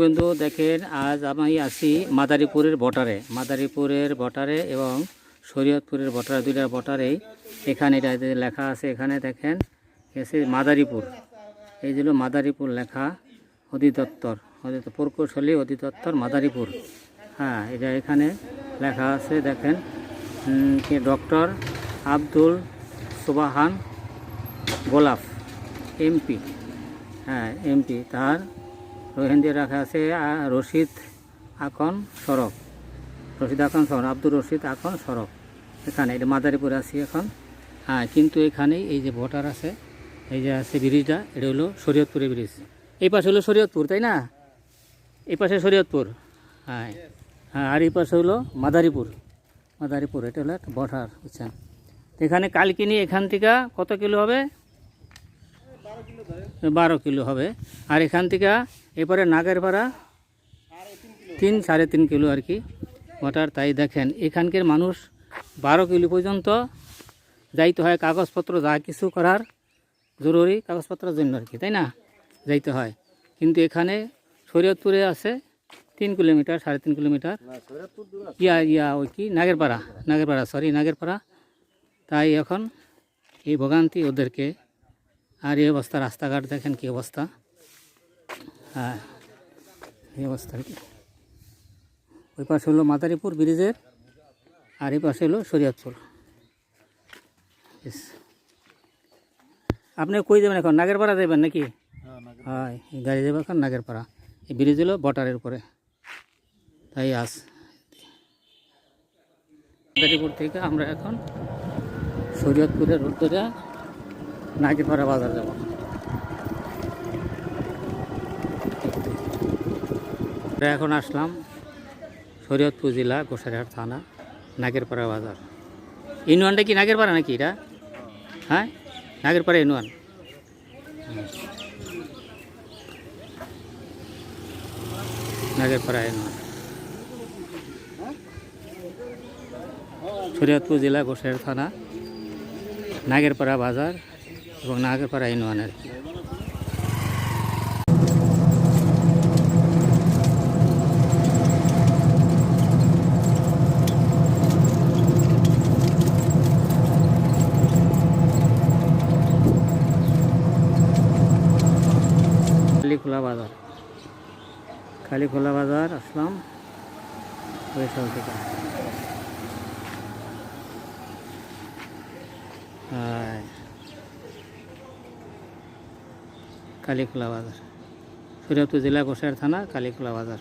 বন্ধু দেখেন, আজ আমি আছি মাদারীপুরের বটারে। মাদারীপুরের বটারে এবং শরীয়তপুরের বটারে দুইটার বটারেই এখানে এটা লেখা আছে, এখানে দেখেন, এসে মাদারীপুর। এই ছিল মাদারীপুর লেখা, অধিদপ্তর। প্রকৌশলী অধিদপ্তর মাদারীপুর। হ্যাঁ এটা এখানে লেখা আছে, দেখেন ডক্টর আব্দুল সুবাহান গোলাপ, এমপি। হ্যাঁ এমপি, তার রোহিন্দি রাখা আছে রশিদ আকন সড়ক রশিদ আকন সড়ক আব্দুর রশিদ আকন সড়ক এখানে এটা মাদারীপুর আছি এখন। হ্যাঁ কিন্তু এখানে এই যে ভোটার আছে, এই যে আছে ব্রিজটা, এটা হলো শরীয়তপুরের ব্রিজ। এই পাশে হলো শরীয়তপুর, তাই না? এই পাশে শরীয়তপুর। হ্যাঁ হ্যাঁ আর এই পাশে হলো মাদারীপুর। মাদারীপুর, এটা হলো একটা ভোটার, বুঝছেন? এখানে কালকিনি এখান থেকে কত কিলো হবে? বারো কিলো হবে। আর এখান থেকে এরপরে নাগেরপাড়া তিন, সাড়ে তিন কিলো আর কি। ওটার তাই দেখেন, এখানকার মানুষ বারো কিলো পর্যন্ত যাইতে হয়, কাগজপত্র যা কিছু করার জরুরি কাগজপত্রের জন্য আর কি, তাই না? যাইতে হয়। কিন্তু এখানে শরীয়তপুরে আছে তিন কিলোমিটার, সাড়ে তিন কিলোমিটার। ইয়া ইয়া, ওই কি? নাগেরপাড়া নাগেরপাড়া সরি নাগেরপাড়া। তাই এখন এই ভোগান্তি ওদেরকে আর এই অবস্থা রাস্তাঘাট দেখেন কি অবস্থা। হ্যাঁ এই অবস্থা। আর কি ওই পাশে হলো মাদারীপুর ব্রিজের আর এই পাশে হলো শরীয়তপুর. আপনি কই যাবেন এখন? নাগেরপাড়া যাবেন নাকি? হ্যাঁ এই গাড়ি যাবে এখন নাগেরপাড়া। এই ব্রিজ হলো বটারের উপরে। তাই আস। মাদারীপুর থেকে আমরা এখন শরীয়তপুরের রোড ধরে নাগেরপাড়া বাজার যাব। এখন আসলাম শরীয়তপুর জেলা গোসাইরহাট থানা, নাগেরপাড়া বাজার। ইউনিয়নটা কি নাগেরপাড়া নাকি এটা? হ্যাঁ? নাগেরপাড়া ইউনিয়ন নাগেরপাড়া ইউনিয়ন শরীয়তপুর জেলা গোসাইরহাট থানা, নাগেরপাড়া বাজার। এবং নাগেরপাড়া ইউনিয়ন আর কি কালীখোলা বাজার। কালীখোলা বাজার আসলাম বরিশাল থেকে। হ্যাঁ। কালীখোলা বাজার। শরীয়তপুর জেলা গোসাইর থানা কালীখোলা বাজার।